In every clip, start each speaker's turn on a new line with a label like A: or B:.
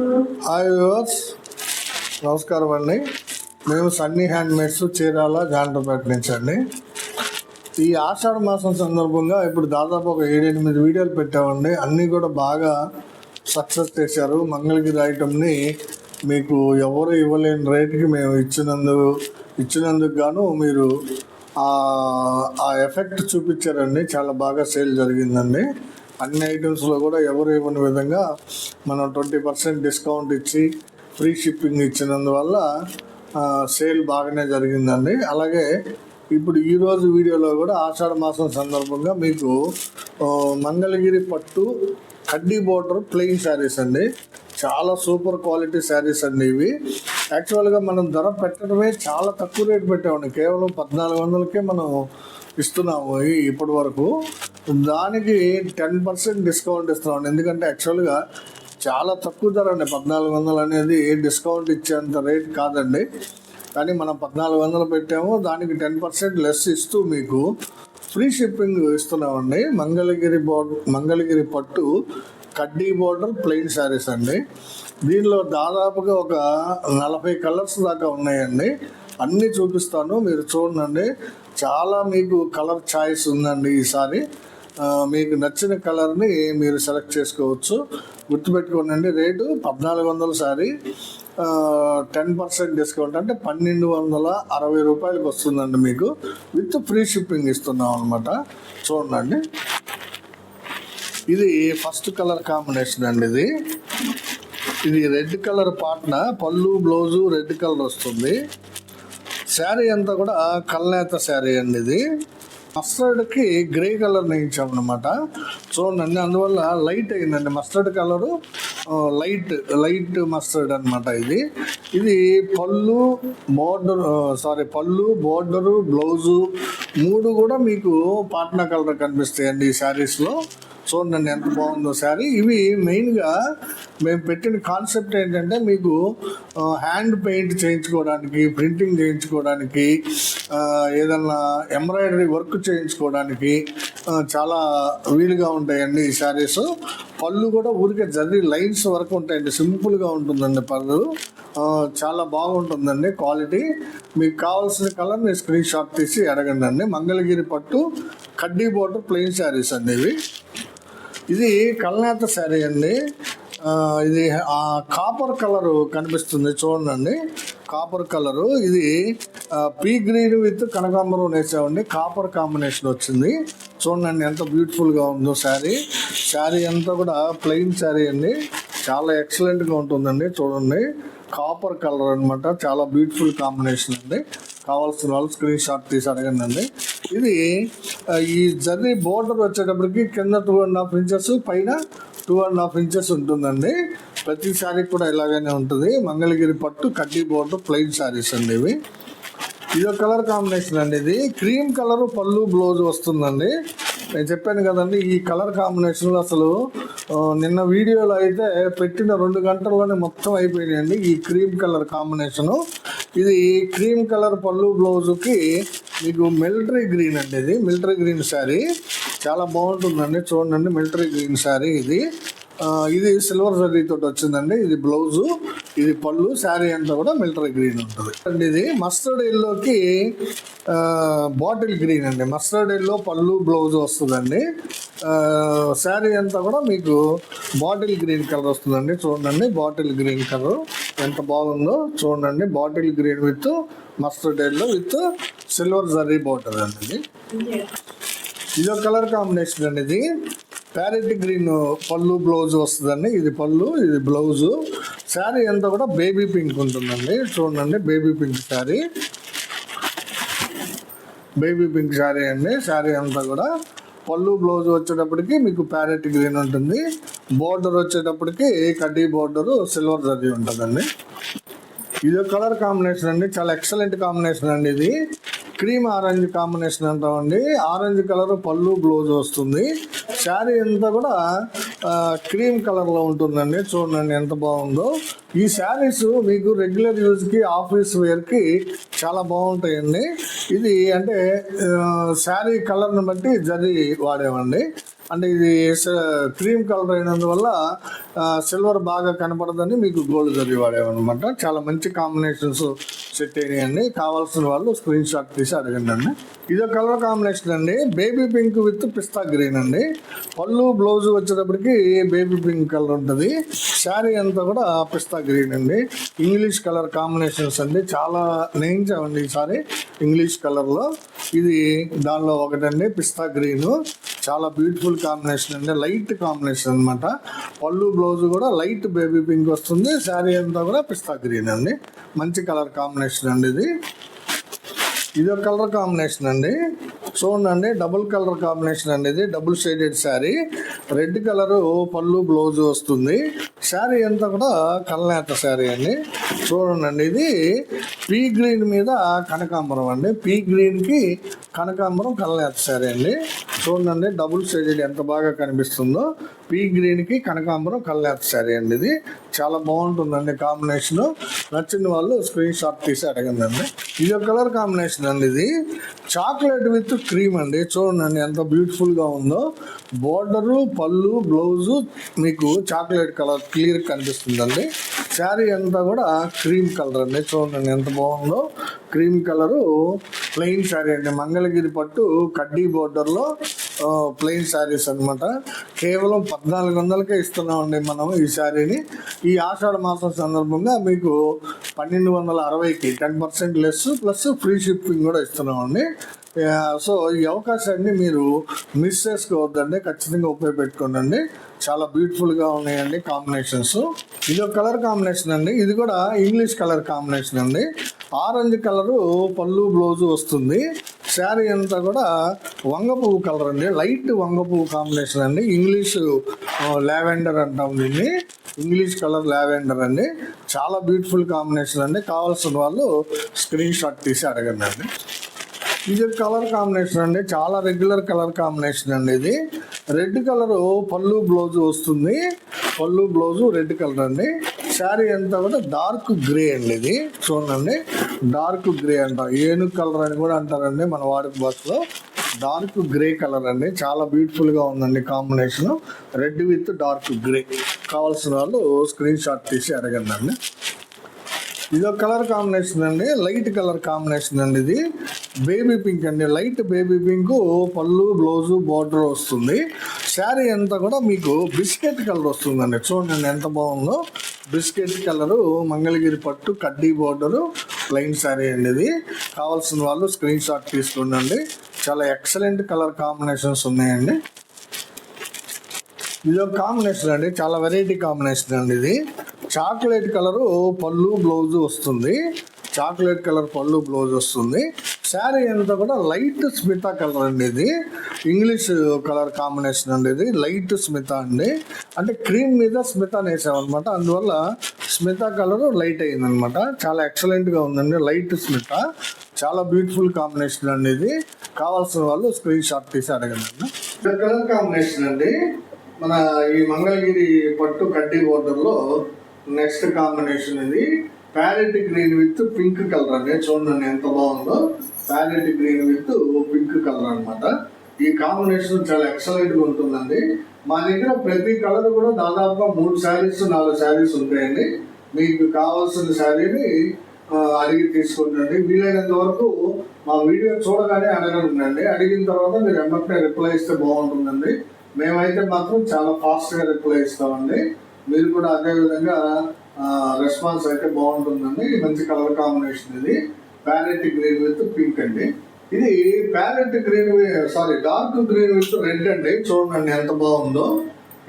A: Hi viewers నమస్కారం అండి. మేము సన్నీ హ్యాండ్మేడ్స్ చీరాల జాంటపేట నుంచి అండి. ఈ ఆషాఢ మాసం సందర్భంగా ఇప్పుడు దాదాపు ఒక ఏడెనిమిది వీడియోలు పెట్టామండి. అన్నీ కూడా బాగా సక్సెస్ చేశారు. మంగళగిరి ఐటమ్ని మీకు ఎవరు ఇవ్వలేని రేటుకి మేము ఇచ్చినందుకు ఇచ్చినందుకు గాను మీరు ఆ ఎఫెక్ట్ చూపించారండి. చాలా బాగా సేల్ జరిగిందండి. అన్ని ఐటమ్స్లో కూడా ఎవరు ఇవ్వని విధంగా మనం ట్వంటీ పర్సెంట్ డిస్కౌంట్ ఇచ్చి ఫ్రీ షిప్పింగ్ ఇచ్చినందువల్ల సేల్ బాగానే జరిగిందండి. అలాగే ఇప్పుడు ఈరోజు వీడియోలో కూడా ఆషాఢ మాసం సందర్భంగా మీకు మంగళగిరి పట్టు కడ్డీ బోర్డర్ ప్లెయిన్ శారీస్ అండి. చాలా సూపర్ క్వాలిటీ శారీస్ అండి ఇవి. యాక్చువల్గా మనం ధర పెట్టడమే చాలా తక్కువ రేట్ పెట్టామండి. కేవలం పద్నాలుగు వందలకే మనం ఇస్తున్నాము ఇప్పటి వరకు. దానికి టెన్ పర్సెంట్ డిస్కౌంట్ ఇస్తున్నాం. ఎందుకంటే యాక్చువల్గా చాలా తక్కువ ధర అండి. పద్నాలుగు వందలు అనేది డిస్కౌంట్ ఇచ్చేంత రేట్ కాదండి. కానీ మనం పద్నాలుగు వందలు పెట్టాము. దానికి టెన్ పర్సెంట్ లెస్ ఇస్తూ మీకు ఫ్రీ షిప్పింగ్ ఇస్తున్నామండి. మంగళగిరి బోర్డర్ మంగళగిరి పట్టు కడ్డీ బోర్డర్ ప్లెయిన్ శారీస్ అండి. దీనిలో దాదాపుగా ఒక నలభై కలర్స్ దాకా ఉన్నాయండి. అన్నీ చూపిస్తాను. మీరు చూడండి. చాలా మీకు కలర్ ఛాయిస్ ఉందండి ఈసారి మీకు నచ్చిన కలర్ని మీరు సెలెక్ట్ చేసుకోవచ్చు. గుర్తుపెట్టుకోనండి రేటు పద్నాలుగు వందల సారీ. టెన్ పర్సెంట్ డిస్కౌంట్ అంటే పన్నెండు వందల అరవై రూపాయలకి వస్తుందండి మీకు. విత్ ఫ్రీ షిప్పింగ్ ఇస్తున్నాం అనమాట చూడండి. ఇది ఫస్ట్ కలర్ కాంబినేషన్ అండి ఇది. ఇది రెడ్ కలర్ పాట్న పళ్ళు బ్లౌజు రెడ్ కలర్ వస్తుంది. శారీ అంతా కూడా కల్నేత శారీ అండి ఇది. మస్టర్డ్కి గ్రే కలర్ నేయించామన్నమాట చూడండి అందువల్ల లైట్ అయిందండి. Mustard colour light light mustard అనమాట ఇది. ఇది పళ్ళు బోర్డర్ సారీ పళ్ళు బోర్డరు బ్లౌజు మూడు కూడా మీకు పాట్నా కలర్ కనిపిస్తాయండి ఈ శారీస్లో. చూడండి ఎంత బాగుందో శారీ ఇవి మెయిన్గా మేము పెట్టిన కాన్సెప్ట్ ఏంటంటే మీకు హ్యాండ్ పెయింట్ చేయించుకోవడానికి ప్రింటింగ్ చేయించుకోవడానికి ఏదన్నా ఎంబ్రాయిడరీ వర్క్ చేయించుకోవడానికి చాలా వీలుగా ఉంటాయండి ఈ శారీస్. పళ్ళు కూడా ఊరికే జర్రీ లైన్స్ వరకు ఉంటాయండి. సింపుల్గా ఉంటుందండి పళ్ళు. చాలా బాగుంటుందండి క్వాలిటీ. మీకు కావాల్సిన కలర్ మీరు స్క్రీన్ షాట్ తీసి అడగండి అండి. మంగళగిరి పట్టు కడ్డీ బోర్డర్ ప్లెయిన్ శారీస్ అండి ఇవి. ఇది కల్నేత శారీ అండి. ఇది ఆ కాపర్ కలర్ కనిపిస్తుంది చూడండి. Copper colour. ఇది పీ గ్రీన్ విత్ కనకాంబరం వేసామండి కాపర్ కాంబినేషన్ వచ్చింది. చూడండి ఎంత బ్యూటిఫుల్గా ఉందో శారీ. శారీ అంతా కూడా ప్లెయిన్ శారీ అండి. చాలా ఎక్సలెంట్గా ఉంటుందండి చూడండి. కాపర్ కలర్ అన్నమాట. చాలా బ్యూటిఫుల్ కాంబినేషన్ అండి. కావాల్సిన వాళ్ళు స్క్రీన్ షాట్ తీసి అడగండి. ఇది ఈ జర్నీ బోర్డర్ వచ్చేటప్పటికి కింద టూ అండ్ హాఫ్ ఇంచెస్ పైన టూ అండ్ హాఫ్ ఇంచెస్ ఉంటుందండి. ప్రతి శారీ కూడా ఇలాగనే ఉంటుంది. మంగళగిరి పట్టు కడ్డీ బోర్డర్ ప్లెయిన్ శారీస్ అండి ఇవి. ఇదో కలర్ కాంబినేషన్ అండి ఇది. క్రీమ్ కలర్ పళ్ళు బ్లౌజ్ వస్తుందండి. నేను చెప్పాను కదండి ఈ కలర్ కాంబినేషన్లో అసలు నిన్న వీడియోలో అయితే పెట్టిన రెండు గంటల్లోనే మొత్తం అయిపోయినాయండి ఈ క్రీమ్ కలర్ కాంబినేషను. ఇది క్రీమ్ కలర్ పళ్ళు బ్లౌజుకి మీకు మిలిటరీ గ్రీన్ అండి ఇది మిలిటరీ గ్రీన్ శారీ. చాలా బాగుంటుందండి చూడండి మిలిటరీ గ్రీన్ శారీ ఇది. ఇది సిల్వర్ జరీ తోటి వచ్చిందండి ఇది బ్లౌజు. ఇది పళ్ళు శారీ అంతా కూడా మిలిటరీ గ్రీన్ ఉంటుంది. అండి ఇది మస్టర్డ్ ఎల్లోకి బాటిల్ గ్రీన్ అండి. మస్టర్డ్ ఎల్లో పళ్ళు బ్లౌజ్ వస్తుందండి. శారీ అంతా కూడా మీకు బాటిల్ గ్రీన్ కలర్ వస్తుందండి. చూడండి బాటిల్ గ్రీన్ కలర్. ఎంత బాగుందో చూడండి. Bottle green with mustard yellow with silver zari border అండి. ఇది ఒక కలర్ కాంబినేషన్ అండి ఇది. ప్యారెట్ గ్రీన్ పళ్ళు బ్లౌజ్ వస్తుందండి. ఇది పళ్ళు ఇది బ్లౌజు. శారీ అంతా కూడా బేబీ పింక్ ఉంటుందండి. చూడండి baby pink sari. Baby pink sari అండి. శారీ అంతా కూడా పళ్ళు బ్లౌజ్ వచ్చేటప్పటికి మీకు ప్యారెట్ గ్రీన్ ఉంటుంది. బోర్డర్ వచ్చేటప్పటికి కడ్డీ బోర్డరు సిల్వర్ జరీ ఉంటుందండి. ఇది కలర్ కాంబినేషన్ అండి. చాలా ఎక్సలెంట్ కాంబినేషన్ అండి ఇది. క్రీమ్ ఆరెంజ్ కాంబినేషన్ అంటామండి. ఆరెంజ్ కలర్ పళ్ళు బ్లౌజ్ వస్తుంది. శారీ అంతా కూడా క్రీమ్ కలర్లో ఉంటుందండి. చూడండి ఎంత బాగుందో. ఈ శారీస్ మీకు రెగ్యులర్ యూజ్కి ఆఫీస్ వేర్కి చాలా బాగుంటాయండి. ఇది అంటే శారీ కలర్ని బట్టి జరి వాడేవండి అంటే ఇది క్రీమ్ కలర్ అయినందువల్ల సిల్వర్ బాగా కనపడదని మీకు గోల్డ్ జరిగి వాడేవన్నమాట చాలా మంచి కాంబినేషన్స్ సెట్ అయినాయండి. కావాల్సిన వాళ్ళు స్క్రీన్ షాట్ తీసి అడగండి అండి. ఇది కలర్ కాంబినేషన్ అండి. Baby pink with pista green అండి. పళ్ళు బ్లౌజ్ వచ్చేటప్పటికి బేబీ పింక్ కలర్ ఉంటుంది. శారీ అంతా కూడా పిస్తా గ్రీన్ అండి. ఇంగ్లీష్ కలర్ కాంబినేషన్స్ అండి. చాలా నేయించామండి ఈసారి ఇంగ్లీష్ కలర్లో. ఇది దానిలో ఒకటండి పిస్తా గ్రీను. చాలా బ్యూటిఫుల్ కాంబినేషన్ అండి. లైట్ కాంబినేషన్ అనమాట పళ్ళు బ్లౌజ్ కూడా లైట్ బేబీ పింక్ వస్తుంది. శారీ అంతా కూడా పిస్తా గ్రీన్ అండి. మంచి కలర్ కాంబినేషన్ అండి ఇది. ఇది ఒక కలర్ కాంబినేషన్ అండి. చూడండి డబుల్ కలర్ కాంబినేషన్ అండి ఇది. Double shaded sari. Red colour పళ్ళు బ్లౌజ్ వస్తుంది. శారీ అంతా కూడా కళ్ళనేత శారీ అండి. చూడండి ఇది పీ గ్రీన్ మీద కనకాంబరం అండి. పీ గ్రీన్కి కనకాంబరం కళ్ళనేత శారీ అండి. చూడండి డబుల్ షేడెడ్ ఎంత బాగా కనిపిస్తుందో. పీ గ్రీన్కి కనకాంబరం కల్నేత శారీ అండి ఇది. చాలా బాగుంటుందండి కాంబినేషన్. నచ్చిన వాళ్ళు స్క్రీన్ షాట్ తీసి అడగండి ఇది ఒక కలర్ కాంబినేషన్ అండి ఇది. చాక్లెట్ విత్ క్రీమ్ అండి. చూడండి ఎంత బ్యూటిఫుల్గా ఉందో. బోర్డరు పళ్ళు బ్లౌజు మీకు చాక్లెట్ కలర్ క్లియర్ కనిపిస్తుందండి. శారీ అంతా కూడా క్రీమ్ కలర్ అండి. చూడండి ఎంత బాగుందో. క్రీమ్ కలరు ప్లెయిన్ శారీ అండి. మంగళగిరి పట్టు కడ్డీ బోర్డర్లో ప్లెయిన్ శారీస్ అన్నమాట. కేవలం పద్నాలుగు వందలకే ఇస్తున్నామండి మనం ఈ శారీని ఈ ఆషాఢ మాసం సందర్భంగా మీకు పన్నెండు వందల అరవైకి ten percent less plus free shipping కూడా ఇస్తున్నామండి. సో ఈ అవకాశాన్ని మీరు మిస్ చేసుకోవద్దండి. ఖచ్చితంగా ఉపయోగపెట్టుకోండి చాలా బ్యూటిఫుల్గా ఉన్నాయండి కాంబినేషన్స్ ఇది ఒక కలర్ కాంబినేషన్ అండి. ఇది కూడా ఇంగ్లీష్ కలర్ కాంబినేషన్ అండి. ఆరెంజ్ కలరు పళ్ళు బ్లౌజు వస్తుంది. శారీ అంతా కూడా వంగ పువ్వు కలర్ అండి. లైట్ వంగ పువ్వు కాంబినేషన్ అండి. ఇంగ్లీష్ లావెండర్ అంటాం దీన్ని. ఇంగ్లీష్ కలర్ లావెండర్ అండి. చాలా బ్యూటిఫుల్ కాంబినేషన్ అండి. కావాల్సిన వాళ్ళు స్క్రీన్ షాట్ తీసి అడగండి అండి. ఇది కలర్ కాంబినేషన్ అండి. చాలా రెగ్యులర్ కలర్ కాంబినేషన్ అండి ఇది. రెడ్ కలర్ పళ్ళు బ్లౌజ్ వస్తుంది. పళ్ళు బ్లౌజు రెడ్ కలర్ అండి. శారీ అంతా కూడా డార్క్ గ్రే అండి ఇది. చూడండి. డార్క్ గ్రే అంటారు ఏనుగు కలర్ అని కూడా అంటారండి మన వాడుక భాషలో. డార్క్ గ్రే కలర్ అండి. చాలా బ్యూటిఫుల్గా ఉందండి combination. Red with dark grey కావాల్సిన వాళ్ళు స్క్రీన్ షాట్ తీసి అడగండి అండి. ఇది ఒక కలర్ కాంబినేషన్ అండి. లైట్ కలర్ కాంబినేషన్ అండి ఇది. బేబీ పింక్ అండి. లైట్ బేబీ పింక్ పళ్ళు బ్లౌజు బార్డర్ వస్తుంది. శారీ అంతా కూడా మీకు బిస్కెట్ కలర్ వస్తుందండి. చూడండి ఎంత బాగుందో. బిస్కెట్ కలరు మంగళగిరి పట్టు కడ్డీ బోర్డరు ప్లెయిన్ శారీ అండి ఇది కావాల్సిన వాళ్ళు స్క్రీన్ షాట్ తీసుకుండండి. చాలా ఎక్సలెంట్ కలర్ కాంబినేషన్స్ ఉన్నాయండి. ఇది ఒక కాంబినేషన్ అండి చాలా వెరైటీ కాంబినేషన్ అండి ఇది చాక్లెట్ కలరు పళ్ళు బ్లౌజ్ వస్తుంది. చాక్లెట్ కలర్ పళ్ళు బ్లౌజ్ వస్తుంది. శారీ అంతా కూడా లైట్ స్మిత కలర్ అండి ఇది. ఇంగ్లీష్ కలర్ కాంబినేషన్ అండి ఇది. లైట్ స్మిత అండి. అంటే క్రీమ్ మీద స్మిత వేసామన్నమాట. అందువల్ల స్మిత కలర్ లైట్ అయిందనమాట చాలా ఎక్సలెంట్గా ఉందండి. లైట్ స్మిత. చాలా బ్యూటిఫుల్ కాంబినేషన్ అండి ఇది. కావాల్సిన వాళ్ళు స్క్రీన్ షాట్ తీసి అడగండి. కలర్ కాంబినేషన్ అండి. మన ఈ మంగళగిరి పట్టు కడ్డీ బోర్డర్లో నెక్స్ట్ కాంబినేషన్ ఇది. Parrot green with pink colour అండి. చూడండి ఎంత బాగుందో. Parrot green with pink colour అనమాట ఈ కాంబినేషన్ చాలా ఎక్సలెంట్గా ఉంటుందండి. మా దగ్గర ప్రతి కలర్ కూడా దాదాపుగా మూడు శారీస్ నాలుగు శారీస్ ఉంటాయండి. మీకు కావాల్సిన శారీని అడిగి తీసుకుంటండి వీలైనంత వరకు మా వీడియో చూడగానే అడగనుండండి అడిగిన తర్వాత మీరు ఎమ్మటే రిప్లై ఇస్తే బాగుంటుందండి. మేమైతే మాత్రం చాలా ఫాస్ట్గా రిప్లై ఇస్తామండి. మీరు కూడా అదే విధంగా రెస్పాన్స్ అయితే బాగుంటుందండి. మంచి కలర్ కాంబినేషన్ ఇది. ప్యారెట్ గ్రీన్ విత్ పింక్ అండి. ఇది parrot green sorry dark green with red అండి. చూడండి ఎంత బాగుందో.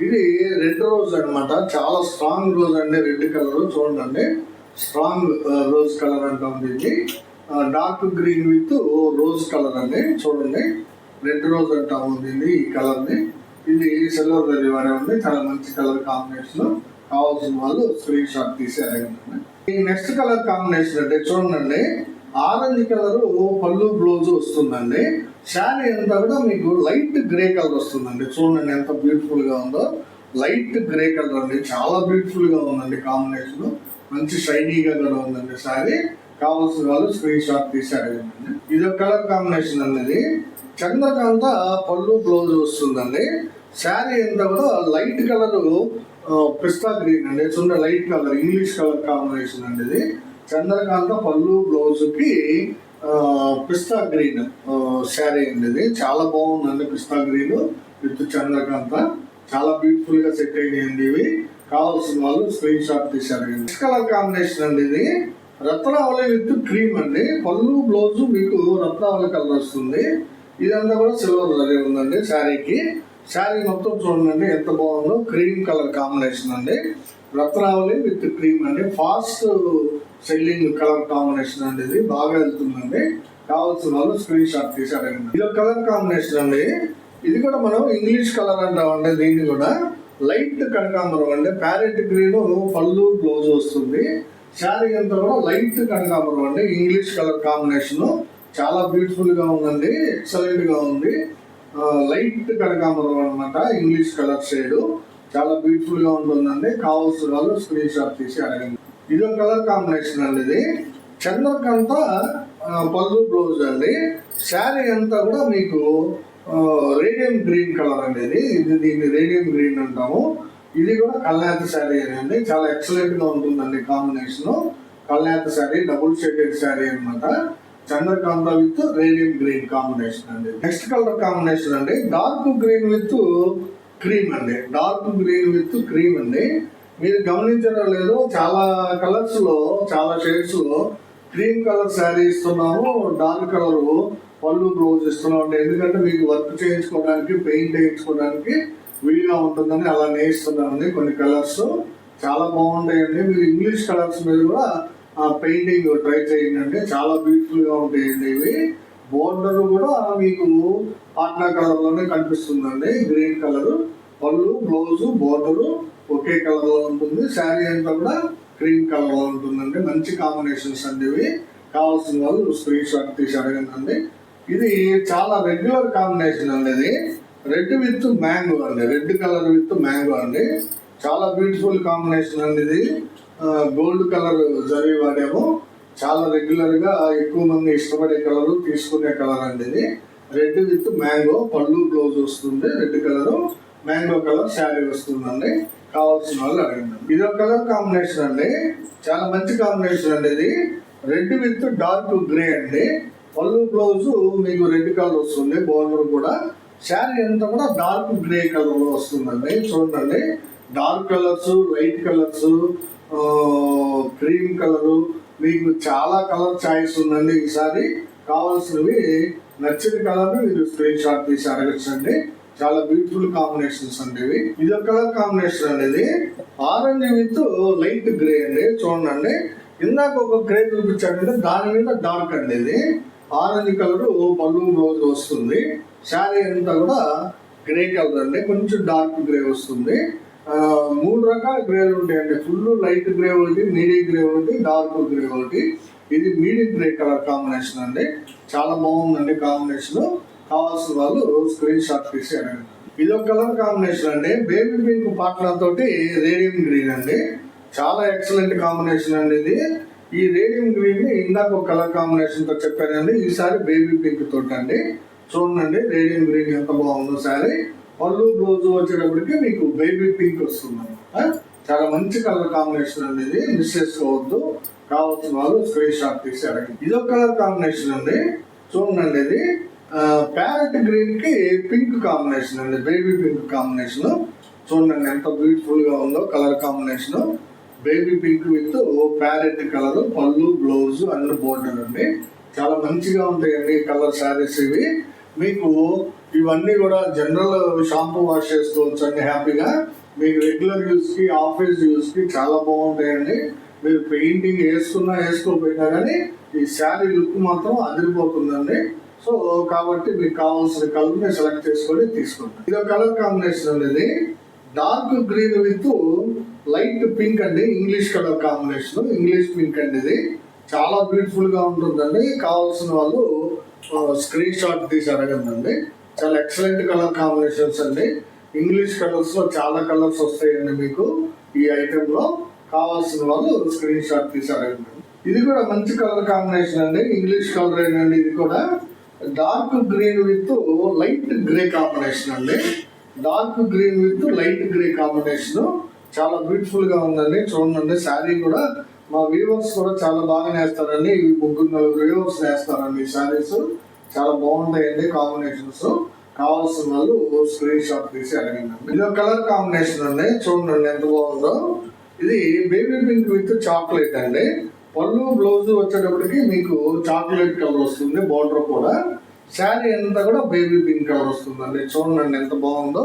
A: ఇది రెడ్ రోజ్ అన్నమాట. చాలా స్ట్రాంగ్ రోజ్ అండి రెడ్ కలర్. చూడండి. స్ట్రాంగ్ రోజ్ కలర్ అంటాం దీన్ని dark green with rose colour అండి. చూడండి. రెడ్ రోజ్ అంటాము దీన్ని ఈ కలర్ని. ఇది సిల్వర్ వెరీ ఉంది. చాలా మంచి కలర్ కాంబినేషన్ కావాల్సిన వాళ్ళు స్క్రీన్ షాట్ తీసి అడగండి. ఈ నెక్స్ట్ కలర్ కాంబినేషన్ అంటే చూడండి ఆరెంజ్ కలర్ పళ్ళు బ్లౌజ్ వస్తుందండి. శారీ అంతా కూడా మీకు లైట్ గ్రే కలర్ వస్తుందండి. చూడండి ఎంత బ్యూటిఫుల్గా ఉందో. లైట్ గ్రే కలర్ అండి. చాలా బ్యూటిఫుల్గా ఉందండి కాంబినేషన్. మంచి షైనీగా కూడా ఉందండి శారీ. కావాల్సిన వాళ్ళు స్క్రీన్ షాట్ తీసి అడగండి. ఇది ఒక కలర్ కాంబినేషన్ అనేది చంద్రకాంత పళ్ళు బ్లౌజ్ వస్తుందండి శారీ అంతా కూడా లైట్ కలర్ పిస్తా గ్రీన్ అండి. చిన్న light colour English colour combination అండి ఇది. చంద్రకాంత పళ్ళు బ్లౌజ్కి పిస్తా గ్రీన్ శారీ అండి ఇది. చాలా బాగుందండి పిస్తా గ్రీన్ విత్ చంద్రకాంత. చాలా బ్యూటిఫుల్గా సెట్ అయ్యాయండి ఇవి. కావాల్సిన వాళ్ళు స్క్రీన్ షాట్ తీశారు. నెక్స్ట్ కలర్ కాంబినేషన్ అండి ఇది. రత్నావళి విత్ క్రీమ్ అండి. పళ్ళు బ్లౌజ్ మీకు రత్నావళి కలర్ వస్తుంది. ఇదంతా కూడా సిల్వర్ జరీ ఉందండి. శారీకి. శారీ మొత్తం చూడండి ఎంత బాగుందో. క్రీమ్ కలర్ కాంబినేషన్ అండి. రత్నావళి విత్ క్రీమ్ అండి. ఫాస్ట్ సెల్లింగ్ కలర్ కాంబినేషన్ అండి ఇది. బాగా వెళ్తుందండి. కావాల్సిన వాళ్ళు స్క్రీన్ షాట్ తీసి ఇది కలర్ కాంబినేషన్ అండి. ఇది కూడా మనం ఇంగ్లీష్ కలర్ అంటామండి. దీన్ని కూడా లైట్ కనకాంబరం అండి. ప్యారెట్ గ్రీన్ పళ్ళు బ్లౌజ్ వస్తుంది. శారీ అంతా కూడా లైట్ కనకాంబరం అండి. ఇంగ్లీష్ కలర్ కాంబినేషన్ చాలా బ్యూటిఫుల్గా ఉందండి ఎక్సలెంట్గా ఉంది లైట్ కనకాంబరం అనమాట ఇంగ్లీష్ కలర్ షేడ్. చాలా బ్యూటిఫుల్గా ఉంటుందండి. కావాల్సిన వాళ్ళు స్క్రీన్ షాట్ తీసి అడగండి. ఇది ఒక కలర్ కాంబినేషన్ అండి ఇది. చంద్రకంత ఆ, పళ్ళు బ్లౌజ్ అండి. శారీ అంతా కూడా మీకు రేడియం గ్రీన్ కలర్ అండి ఇది. ఇది దీన్ని రేడియం గ్రీన్ అంటాము. ఇది కూడా కల్నాథ శారీ అండి. చాలా ఎక్సలెంట్గా ఉంటుందండి కాంబినేషన్. కల్నాథ శారీ డబుల్ షేడెడ్ శారీ అనమాట Chandrakanta with radium green combination అండి. నెక్స్ట్ కలర్ కాంబినేషన్ అండి. డార్క్ గ్రీన్ విత్ క్రీమ్ అండి. డార్క్ గ్రీన్ విత్ క్రీమ్ అండి. మీరు గమనించడం లేదు చాలా కలర్స్లో చాలా షేడ్స్లో క్రీమ్ కలర్ శారీ ఇస్తున్నాము డార్క్ కలర్ పళ్ళు బ్లౌజ్ ఇస్తున్నాం అండి. ఎందుకంటే మీకు వర్క్ చేయించుకోవడానికి పెయింట్ వేయించుకోవడానికి వీలుగా ఉంటుందని అలా నేయిస్తున్నామండి కొన్ని కలర్స్ చాలా బాగుంటాయండి. మీరు ఇంగ్లీష్ కలర్స్ మీద కూడా ఆ పెయింటింగ్ ట్రై చేయండి. చాలా బ్యూటిఫుల్గా ఉంటాయండి ఇవి. బోర్డర్ కూడా మీకు పాట్నా కలర్లోనే కనిపిస్తుందండి. గ్రీన్ కలర్ పళ్ళు బ్లౌజు బోర్డరు ఒకే కలర్లో ఉంటుంది. శారీ అంతా కూడా క్రీమ్ కలర్లో ఉంటుందండి. మంచి కాంబినేషన్స్ అండి ఇవి. కావాల్సిన వాళ్ళు స్క్రీన్ షాట్ తీసి అడగండి. ఇది చాలా రెగ్యులర్ కాంబినేషన్ అండి ఇది. రెడ్ విత్ మ్యాంగో అండి. రెడ్ కలర్ విత్ మ్యాంగో అండి. చాలా బ్యూటిఫుల్ కాంబినేషన్ అండి ఇది. గోల్డ్ కలర్ జరీ వాడాము. చాలా రెగ్యులర్గా ఎక్కువ మంది ఇష్టపడే కలర్ తీసుకునే కలర్ అండి ఇది. రెడ్ విత్ మ్యాంగో పళ్ళు బ్లౌజ్ వస్తుంది red colour. Mango colour sari వస్తుందండి. కావాల్సిన వాళ్ళు అడగండి. ఇది ఒక కలర్ కాంబినేషన్ అండి. చాలా మంచి కాంబినేషన్ అండి ఇది. రెడ్ విత్ డార్క్ గ్రే అండి. పళ్ళు బ్లౌజ్ మీకు రెడ్ కలర్ వస్తుంది బోర్డర్ కూడా. శారీ అంతా కూడా డార్క్ గ్రే కలర్లో వస్తుందండి. చూడండి. Dark colours light colours cream colour మీకు చాలా కలర్ చాయిస్ ఉందండి ఈసారి. కావాల్సినవి నచ్చిన కలర్ మీరు స్క్రీన్ షాట్ తీసి అడగచ్చండి. చాలా బ్యూటిఫుల్ కాంబినేషన్స్ అండి ఇవి. ఇది ఒక కలర్ కాంబినేషన్ అనేది ఆరెంజ్ విత్ లైట్ గ్రే అండి. చూడండి. ఇందాక ఒక గ్రే చూపించాడంటే దాని మీద డార్క్ అండి ఇది. ఆరెంజ్ కలర్ పళ్ళు రోజు వస్తుంది. శారీ అంతా కూడా గ్రే కలర్ అండి. కొంచెం డార్క్ గ్రే వస్తుంది. మూడు రకాల గ్రేలు ఉంటాయండి. ఫుల్ లైట్ గ్రే ఒకటి మీడియం గ్రే ఒకటి డార్క్ గ్రే ఒకటి. ఇది మీడియం గ్రే కలర్ కాంబినేషన్ అండి. చాలా బాగుందండి కాంబినేషన్. కావాల్సిన వాళ్ళు స్క్రీన్ షాట్ తీసి అడగండి. ఇది ఒక కలర్ కాంబినేషన్ అండి. బేబీ పింక్ పాటల తోటి రేడియం గ్రీన్ అండి. చాలా ఎక్సలెంట్ కాంబినేషన్ అండి ఇది. ఈ రేడియం గ్రీన్ని ఇందాక ఒక కలర్ కాంబినేషన్తో చెప్పానండి. ఈసారి బేబీ పింక్ తోటి అండి చూడండి రేడియం గ్రీన్ ఎంత బాగుందో సారీ పళ్ళు బ్లౌజ్ వచ్చేటప్పటికి మీకు బేబీ పింక్ వస్తుంది. చాలా మంచి కలర్ కాంబినేషన్ అనేది మిస్ చేసుకోవద్దు కావాల్సిన వాళ్ళు స్క్రీన్ షాట్ తీసి అడగండి. ఇది ఒక కలర్ కాంబినేషన్ అండి. చూడండి ఇది ప్యారెట్ గ్రీన్కి పింక్ కాంబినేషన్ అండి. బేబీ పింక్ కాంబినేషన్ చూడండి ఎంత బ్యూటిఫుల్గా ఉందో colour combination baby pink with parrot colour పళ్ళు బ్లౌజ్ అండ్ బోర్డర్ అండి. చాలా మంచిగా ఉంటాయండి కలర్ శారీస్ ఇవి. మీకు ఇవన్నీ కూడా జనరల్ షాంపూ వాష్ చేసుకోవచ్చు అండి హ్యాపీగా. మీకు రెగ్యులర్ యూస్కి ఆఫీస్ యూస్కి చాలా బాగుంటాయండి. మీరు పెయింటింగ్ వేసుకున్నా వేసుకోకపోయినా కానీ ఈ శారీ లుక్ మాత్రం అదిరిపోతుందండి. సో కాబట్టి మీకు కావాల్సిన కలర్ని సెలెక్ట్ చేసుకొని తీసుకోండి. ఇది కలర్ కాంబినేషన్ అనేది dark green with light pink అండి. English colour combination English pink అండి ఇది. చాలా బ్యూటిఫుల్గా ఉంటుందండి. కావాల్సిన వాళ్ళు స్క్రీన్ షాట్ తీసి అడగండి చాలా ఎక్సలెంట్ కలర్ కాంబినేషన్స్ అండి. ఇంగ్లీష్ కలర్స్లో చాలా కలర్స్ వస్తాయండి మీకు ఈ ఐటెం లో. కావాల్సిన వాళ్ళు స్క్రీన్ షాట్ తీసారండి ఇది కూడా మంచి కలర్ కాంబినేషన్ అండి. ఇంగ్లీష్ కలర్ ఏంటండి ఇది కూడా. Dark green with light grey combination అండి. Dark green with light grey combination చాలా బ్యూటిఫుల్గా ఉందండి. చూడండి శారీ కూడా మా వ్యూవర్స్ కూడా చాలా బాగా నేస్తారండి ఈ ముగ్గురు నలుగురు వ్యూవర్స్ నేస్తారండి ఈ శారీస్. చాలా బాగుంటాయండి కాంబినేషన్స్. కావాల్సిన వాళ్ళు స్క్రీన్ షాట్ తీసి అడగండి. ఇది కలర్ కాంబినేషన్ అండి. చూడండి ఎంత బాగుందో. ఇది బేబీ పింక్ విత్ చాక్లెట్ అండి. పళ్ళు బ్లౌజ్ వచ్చేటప్పటికి మీకు చాక్లెట్ కలర్ వస్తుంది బార్డర్ కూడా. శారీ అంతా కూడా బేబీ పింక్ కలర్ వస్తుందండి. చూడండి ఎంత బాగుందో.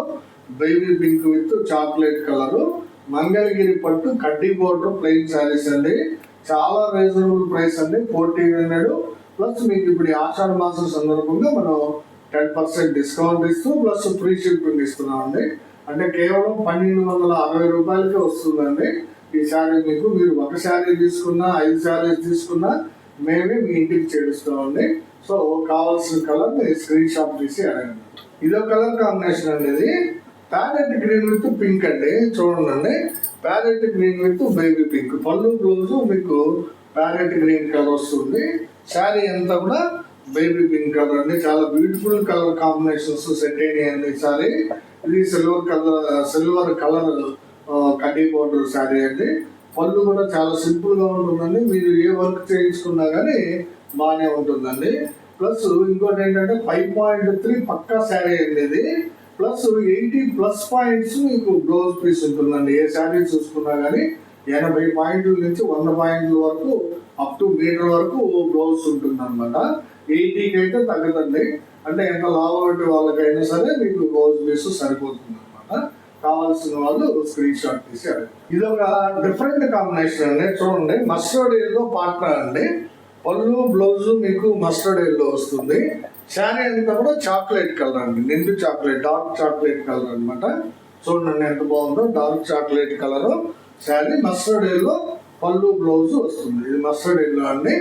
A: Baby pink with chocolate colour. Mangalagiri పట్టు కడ్డీ బోర్డర్ ప్లెయిన్ శారీస్ అండి. చాలా రీజనబుల్ ప్రైస్ అండి. Fourteen hundred. ప్లస్ మీకు ఇప్పుడు ఆషాఢ మాసం సందర్భంగా మనం టెన్ పర్సెంట్ డిస్కౌంట్ ఇస్తూ ప్లస్ ఫ్రీ షిప్పింగ్ ఇస్తున్నామండి. అంటే కేవలం పన్నెండు వందల అరవై రూపాయలకే వస్తుందండి. ఈ శారీ మీకు మీరు ఒక శారీ తీసుకున్నా ఐదు శారీస్ తీసుకున్నా మేమే మీ ఇంటికి చేరుస్తామండి. సో కావాల్సిన కలర్ మీరు స్క్రీన్ షాట్ తీసి అడగండి. ఇదో కలర్ కాంబినేషన్ అండి ఇది. ప్యారెట్ గ్రీన్ విత్ పింక్ అండి. చూడండి. Parrot green with baby pink. పళ్ళు బ్లౌజ్ మీకు ప్యారెట్ గ్రీన్ కలర్ వస్తుంది. శారీ అంతా కూడా బేబీ పింక్ కలర్ అండి. చాలా బ్యూటిఫుల్ కలర్ కాంబినేషన్స్ సెట్ అయినాయండి శారీ. ఇది సిల్వర్ కలర్ సిల్వర్ కలర్ కడ్డీ బోర్డర్ శారీ అండి. పళ్ళు కూడా చాలా సింపుల్గా ఉంటుందండి. మీరు ఏ వర్క్ చేయించుకున్నా కానీ బాగానే ఉంటుందండి. ప్లస్ ఇంకోటి ఏంటంటే ఫైవ్ పాయింట్ త్రీ పక్కా శారీ అండి ఇది. ప్లస్ ఎయిటీ ప్లస్ పాయింట్స్ మీకు బ్లౌజ్ పీస్ ఉంటుందండి. ఏ శారీ చూసుకున్నా కానీ ఎనభై పాయింట్ల నుంచి వంద పాయింట్ల వరకు అప్ టు మీటర్ వరకు బ్లౌజ్ ఉంటుంది అనమాట ఎయిటీకి అయితే తగ్గదండి. అంటే ఎంత లాభం వాళ్ళకైనా సరే మీకు బ్లౌజ్ పీస్ సరిపోతుంది అనమాట కావాల్సిన వాళ్ళు స్క్రీన్ షాట్ తీసి ఇది ఒక డిఫరెంట్ కాంబినేషన్ అండి. చూడండి మస్టర్డ్ ఎల్లో పార్ట్నర్ అండి. పళ్ళు బ్లౌజ్ మీకు మస్టర్డ్ ఎల్లో వస్తుంది. శారీ అంతా కూడా చాక్లెట్ కలర్ అండి. నిండు చాక్లెట్ డార్క్ చాక్లెట్ కలర్ అనమాట చూడండి ఎంత బాగుందో dark chocolate colour sari mustard yellow పళ్ళు బ్లౌజ్ వస్తుంది. ఇది మస్టర్డ్ ఎల్లో అండి.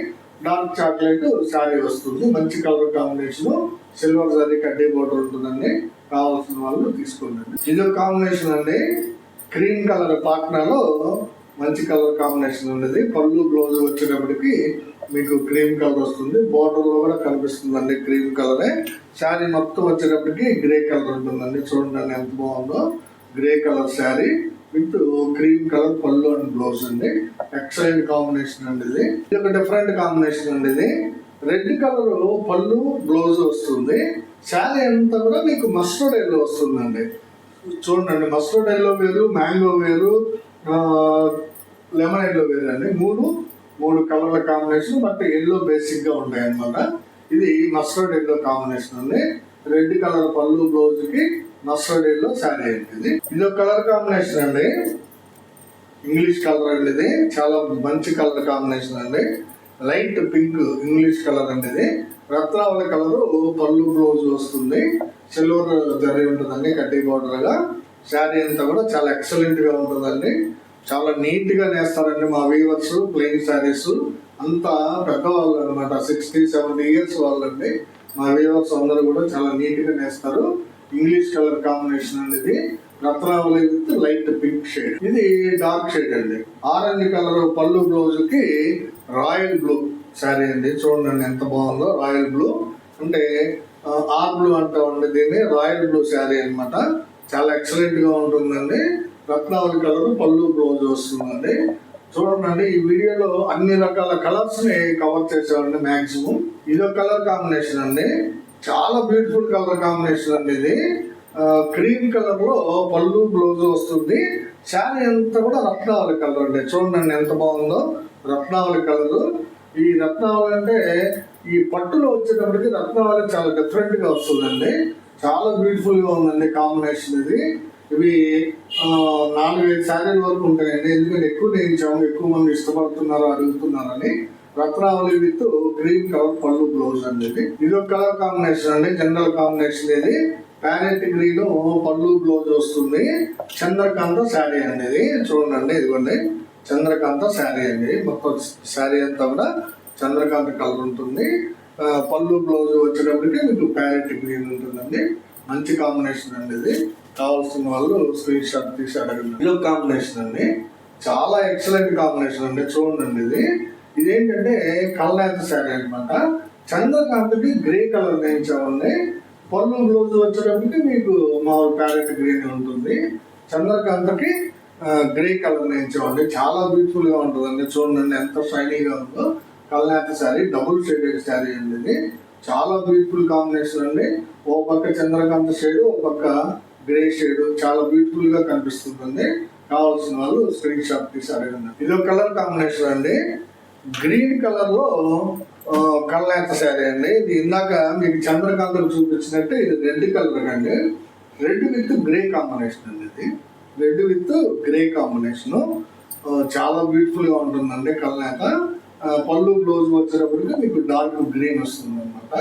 A: డార్క్ చాక్లెట్ శారీ వస్తుంది. మంచి కలర్ కాంబినేషన్. సిల్వర్ సారీ కడ్డీ బోర్డర్ ఉంటుందండి. కావాల్సిన వాళ్ళు తీసుకోండి. ఇది ఒక కాంబినేషన్ అండి. క్రీమ్ కలర్ పాట్నాలో మంచి కలర్ కాంబినేషన్ ఉండేది. పళ్ళు బ్లౌజ్ వచ్చేటప్పటికి మీకు క్రీమ్ కలర్ వస్తుంది. బోర్డర్లో కూడా కనిపిస్తుందండి క్రీమ్ కలరే. శారీ మొత్తం వచ్చేటప్పటికి గ్రే కలర్ ఉంటుందండి. చూడండి ఎంత బాగుందో. Grey colour sari. With cream colour పళ్ళు అండ్ బ్లౌజ్ అండి. ఎక్సలెంట్ కాంబినేషన్ అండి ఇది. ఇది ఒక డిఫరెంట్ కాంబినేషన్ అండి ఇది. రెడ్ కలర్ పళ్ళు బ్లౌజ్ వస్తుంది. శారీ అంతా కూడా మీకు మస్టర్డ్ ఎల్లో వస్తుందండి. చూడండి మస్టర్డ్ ఎల్లో వేరు మ్యాంగో వేరు లెమన్ ఎల్లో వేరు అండి. మూడు మూడు కలర్ల కాంబినేషన్ బట్ ఎల్లో బేసిక్గా ఉంటాయి అనమాట ఇది మస్టర్డ్ ఎల్లో కాంబినేషన్ ఉంది రెడ్ కలర్ పళ్ళు బ్లౌజ్కి మస్టర్డ్ ఎల్లో శారీ ఇది ఇది ఒక కలర్ కాంబినేషన్ అండి. ఇంగ్లీష్ కలర్ అండి ఇది. చాలా మంచి కలర్ కాంబినేషన్ అండి. లైట్ పింక్ ఇంగ్లీష్ కలర్ అండి ఇది. రత్నావళి కలర్ పళ్ళు బ్లౌజ్ వస్తుంది. సిల్వర్ జరీ ఉంటుందండి కడ్డీ బోర్డర్గా. శారీ అంతా కూడా చాలా ఎక్సలెంట్గా ఉంటుందండి. చాలా నీట్గా నేస్తారండి మా వీవర్స్ ప్లెయిన్ శారీస్ అంతా పెద్దవాళ్ళు అనమాట సిక్స్టీ సెవెంటీ ఇయర్స్ వాళ్ళండి. మా వీవర్స్ అందరూ కూడా చాలా నీట్గా నేస్తారు. ఇంగ్లీష్ కలర్ కాంబినేషన్ అండి ఇది Ratnavali with light pink shade ఇది డార్క్ షేడ్ అండి. ఆరెంజ్ కలర్ పళ్ళు బ్లౌజ్కి రాయల్ బ్లూ శారీ అండి. చూడండి ఎంత బాగుందో రాయల్ బ్లూ అంటే ఆర్ బ్లూ అంటామండి దీన్ని. రాయల్ బ్లూ శారీ అన్నమాట. చాలా ఎక్సలెంట్గా ఉంటుందండి. రత్నావళి కలర్ పళ్ళు బ్లౌజ్ వస్తుందండి. చూడండి ఈ వీడియోలో అన్ని రకాల కలర్స్ని కవర్ చేసామండి మాక్సిమం ఇదో కలర్ కాంబినేషన్ అండి. చాలా బ్యూటిఫుల్ కలర్ కాంబినేషన్ అండి ఇది. క్రీమ్ కలర్లో పళ్ళు బ్లౌజ్ వస్తుంది. శారీ అంతా కూడా రత్నావళి కలర్ అండి. చూడండి ఎంత బాగుందో. రత్నావళి కలర్ ఈ రత్నావళి అంటే ఈ పట్టులో వచ్చేటప్పటికి రత్నావళి చాలా డిఫరెంట్గా వస్తుందండి. చాలా బ్యూటిఫుల్గా ఉందండి కాంబినేషన్ ఇది. ఇవి నాలుగైదు శారీల వరకు ఉంటాయండి. ఎందుకంటే ఎక్కువ నేర్చాము ఎక్కువ మంది ఇష్టపడుతున్నారు అడుగుతున్నారని. రత్నావళి విత్ గ్రీన్ కలర్ పళ్ళు బ్లౌజ్ అండి ఇది ఇది ఒక కలర్ కాంబినేషన్ అండి జనరల్ కాంబినేషన్ ఇది. ప్యారెట్ గ్రీన్ పళ్ళు బ్లౌజ్ వస్తుంది. చంద్రకాంత శారీ అనేది. చూడండి ఇదిగోండి. చంద్రకాంత శారీ అండి. మొత్తం శారీ అంతా కూడా చంద్రకాంత కలర్ ఉంటుంది. పళ్ళు బ్లౌజ్ వచ్చేటప్పటికి మీకు ప్యారెట్ గ్రీన్ ఉంటుందండి. మంచి కాంబినేషన్ అండి ఇది. కావాల్సిన వాళ్ళు స్క్రీన్ షాట్ తీసి అడగండి. ఇది కాంబినేషన్ అండి. చాలా ఎక్సలెంట్ కాంబినేషన్ అండి. చూడండి ఇది. ఇదేంటంటే కల్నాథ్ శారీ అనమాట చంద్రకాంతకి గ్రే కలర్ వేయించామండి పళ్ళు బ్లౌజ్ వచ్చేటప్పటికి మీకు మామూలు ప్యారెట్ గ్రీన్ ఉంటుంది. చంద్రకాంతకి గ్రే కలర్ నేర్చామండి చాలా బ్యూటిఫుల్గా ఉంటుందండి. చూడండి ఎంత షైనీగా ఉందో. కల్నాథ శారీ డబుల్ షేడెడ్ శారీ అండి ఇది. చాలా బ్యూటిఫుల్ కాంబినేషన్ అండి. ఓ పక్క చంద్రకాంత షేడ్ ఓ పక్క గ్రే షేడ్ చాలా బ్యూటిఫుల్గా కనిపిస్తుందండి. కావాల్సిన వాళ్ళు స్క్రీన్ షాట్ తీసి అడగండి. ఇది ఒక కలర్ కాంబినేషన్ అండి. గ్రీన్ కలర్లో ఆ, శారీ అండి? ఇది ఇందాక మీకు చంద్రకాంతలు చూపించినట్టు ఇది రెడ్ కలర్ అండి రెడ్ విత్ గ్రే కాంబినేషన్ అండి ఇది. Red with grey combination. చాలా బ్యూటిఫుల్గా ఉంటుందండి కళ్ళేత పళ్ళు బ్లౌజ్ వచ్చేటప్పటికి మీకు డార్క్ గ్రీన్ వస్తుంది అనమాట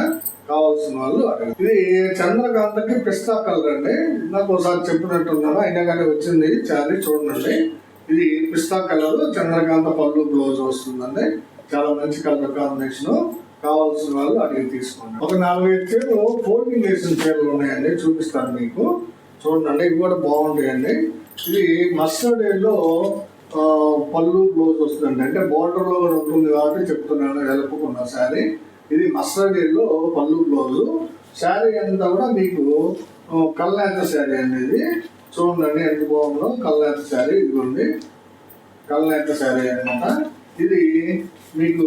A: కావాల్సిన వాళ్ళు అడగండి. ఇది చంద్రకాంతకి పిస్తా కలర్ అండి. నాకు ఒకసారి చెప్పినట్టున్నాను అయినా కానీ వచ్చింది చారీ చూడండి. పిస్తా కలర్ చంద్రకాంత పళ్ళు బ్లౌజ్ వస్తుందండి. చాలా మంచి కలర్ కాంబినేషన్. కావాల్సిన వాళ్ళు అడిగి తీసుకోండి. ఒక నాలుగైదు చీరలు ఫోర్టీన్ వేసిన చీరలు ఉన్నాయండి చూపిస్తాను మీకు. చూడండి ఇవి కూడా బాగుంటాయండి. ఇది మస్టర్డ్ పళ్ళు బ్లౌజ్ వస్తుందండి. అంటే బోర్డర్లో కూడా ఉంటుంది కాబట్టి చెప్తున్నాను వెలుపుకున్న శారీ. ఇది మస్టర్డ్ పళ్ళు బ్లౌజ్. శారీ అంతా కూడా మీకు కల్లాత శారీ అనేది చూడండి ఎంత బాగుందో కల్లాత శారీ ఇదిగోండి. కల్నేత శారీ అన్నమాట ఇది మీకు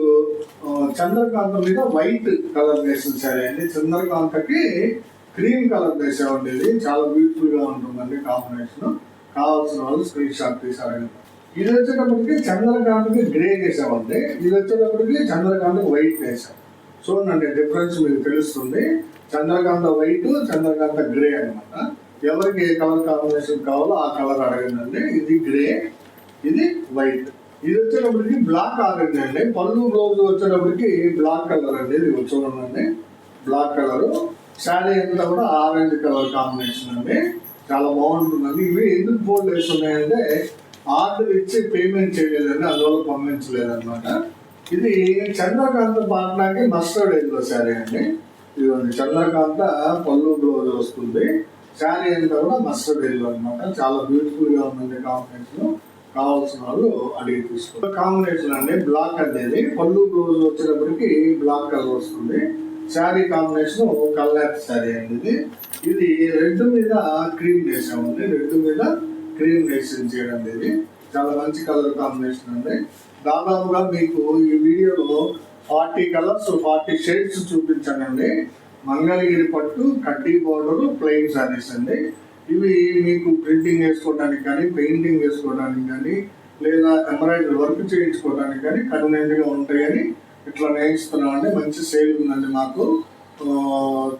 A: చంద్రకాంత మీద వైట్ కలర్ వేసిన శారీ అండి. చంద్రకాంతకి క్రీమ్ కలర్ వేసామండి ఇది. చాలా బ్యూటిఫుల్గా ఉంటుందండి కాంబినేషన్ కావాల్సిన వాళ్ళు స్క్రీన్ షాట్ తీసారండి ఇది వచ్చేటప్పటికి చంద్రకాంతకి గ్రే వేసామండి. ఇది వచ్చేటప్పటికి చంద్రకాంతకి వైట్ వేసాం. చూడండి డిఫరెన్స్ మీకు తెలుస్తుంది. చంద్రకాంత వైట్ చంద్రకాంత గ్రే అన్నమాట. ఎవరికి ఏ కలర్ కాంబినేషన్ కావాలో ఆ కలర్ అడగండి ఇది గ్రే ఇది వైట్. ఇది వచ్చేటప్పటికి బ్లాక్ ఆరెంజ్ అండి. పళ్ళు బ్లౌజ్ వచ్చేటప్పటికి బ్లాక్ కలర్ అండి. ఇది చూడండి. Black colour. శారీ అంతా కూడా ఆరెంజ్ కలర్ కాంబినేషన్ అండి. చాలా బాగుంటుందండి. ఇవి ఎందుకు ఫోల్డ్ వేస్తున్నాయంటే ఆర్డర్ ఇచ్చి పేమెంట్ చేయలేదండి. అందువల్ల పంపించలేదన్నమాట. ఇది చంద్రకాంత పాటనాకి మస్టర్డ్ ఎల్లో శారీ అండి. ఇదిగోండి. చంద్రకాంత పళ్ళు బ్లౌజ్ వస్తుంది. శారీ అంతా కూడా మస్టర్డ్ ఎల్లో అనమాట చాలా బ్యూటిఫుల్గా ఉందండి కాంబినేషన్. కావాల్సిన వాళ్ళు అడిగి తీసుకోవాలి కాంబినేషన్ అండి బ్లాక్ అనేది పళ్ళు బ్లౌజ్ వచ్చేటప్పటికి బ్లాక్ కలర్ వస్తుంది. శారీ కాంబినేషన్ కల్లాప్ శారీ అనేది ఇది రెడ్ మీద క్రీమ్ వేసామండి రెడ్ మీద క్రీమ్ వేసి చేయడం ఇది చాలా మంచి కలర్ కాంబినేషన్ అండి. దాదాపుగా మీకు ఈ వీడియోలో ఫార్టీ కలర్స్ ఫార్టీ షేడ్స్ చూపించానండి. మంగళగిరి పట్టు కడ్డీ బోర్డర్ ప్లెయిన్ శారీస్ అండి. ఇవి మీకు ప్రింటింగ్ వేసుకోవడానికి కానీ పెయింటింగ్ వేసుకోవడానికి కానీ లేదా ఎంబ్రాయిడరీ వర్క్ చేయించుకోవడానికి కానీ కన్వీనియంట్గా ఉంటాయని ఇట్లా నేర్చుకున్నామండి మంచి సేల్ ఉందండి మాకు.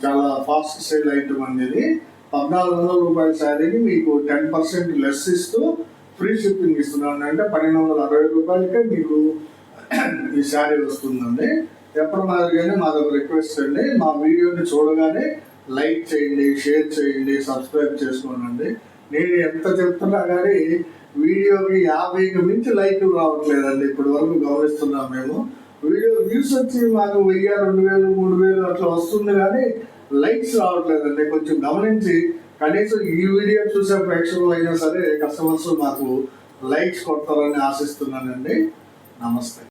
A: చాలా ఫాస్ట్ సేల్ ఐటమ్ అండి ఇది. పద్నాలుగు వందల రూపాయల శారీని మీకు టెన్ పర్సెంట్ లెస్ ఇస్తూ ఫ్రీ షిప్పింగ్ ఇస్తున్నాం అంటే పన్నెండు వందల అరవై రూపాయలకే మీకు ఈ శారీ వస్తుందండి. ఎప్పుడు మాదిరిగానే మాదొక రిక్వెస్ట్ అండి. మా వీడియోని చూడగానే లైక్ చేయండి షేర్ చేయండి సబ్స్క్రైబ్ చేసుకోనండి. నేను ఎంత చెప్తున్నా కానీ వీడియోకి యాభైకి మించి లైక్ రావట్లేదండి. ఇప్పటి వరకు గమనిస్తున్నాం మేము. వీడియో వ్యూస్ వచ్చి మాకు వెయ్యి రెండు వేలు మూడు వేలు అట్లా వస్తుంది కానీ లైక్స్ రావట్లేదండి. కొంచెం గమనించి కనీసం ఈ వీడియో చూసే ప్రేక్షకులు అయినా సరే కస్టమర్స్ మాకు లైక్స్ కొడతారని ఆశిస్తున్నానండి. నమస్తే.